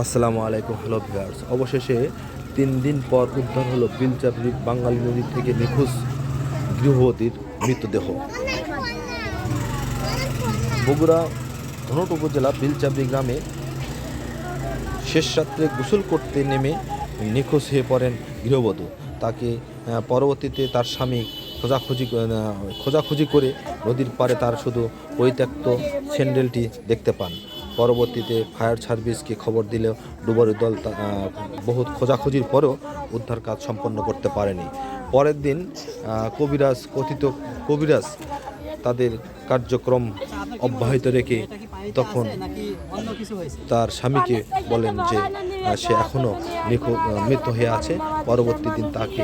আসসালামু আলাইকুম, hello viewers. অবশেষে তিন দিন পর উদ্ধার হলো বিলচাপড়ি বাঙালি নদী থেকে নিখোঁজ গৃহবতীর মৃতদেহ। বগুড়া ধনট উপজেলা বিলচাপড়ি গ্রামে শেষ রাত্রে গোসল করতে নেমে নিখোঁজ হয়ে পড়েন গৃহবধূ। তাকে পরবর্তীতে তার স্বামী খোঁজাখুঁজি খোঁজাখুঁজি করে নদীর পাড়ে তার শুধু পরিত্যক্ত স্যান্ডেলটি দেখতে পান। পরবর্তীতে ফায়ার সার্ভিসকে খবর দিলেও ডুবারি দল বহুত খোঁজাখুঁজির পরেও উদ্ধার কাজ সম্পন্ন করতে পারেনি। পরের দিন কবিরাজ, কথিত কবিরাজ তাদের কার্যক্রম অব্যাহত রেখে তখন তার স্বামীকে বলেন যে সে এখনও মৃত হয়ে আছে। পরবর্তী দিন তাকে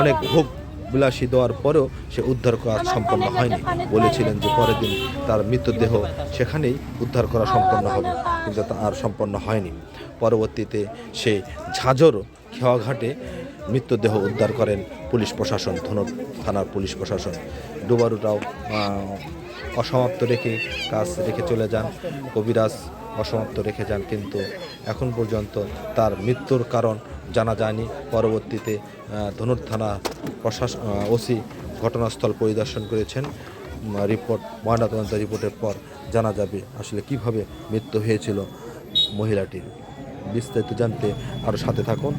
অনেক ভোগ বিলাসী দেওয়ার পরেও সে উদ্ধার করা সম্পন্ন হয়নি। বলেছিলেন যে পরের দিন তার মৃতদেহ সেখানেই উদ্ধার করা সম্পন্ন হবে, কিন্তু তা আর সম্পন্ন হয়নি। পরবর্তীতে সে ঝাঁঝর খেওয়াঘাটে মৃতদেহ উদ্ধার করেন পুলিশ প্রশাসন ধনুর থানার পুলিশ প্রশাসন। ডুবারুটাও অসমাপ্ত রেখে কাজ রেখে চলে যান। কবিরাজ অসমাপ্ত রেখে যান, কিন্তু এখন পর্যন্ত তার মৃত্যুর কারণ জানা যায়নি। পরবর্তীতে ধনুর থানা প্রশাসন ওসি ঘটনাস্থল পরিদর্শন করেছেন। রিপোর্ট, ময়নাতদন্ত রিপোর্টের পর জানা যাবে আসলে কীভাবে মৃত্যু হয়েছিল মহিলাটির। বিস্তারিত জানতে আরও সাথে থাকুন।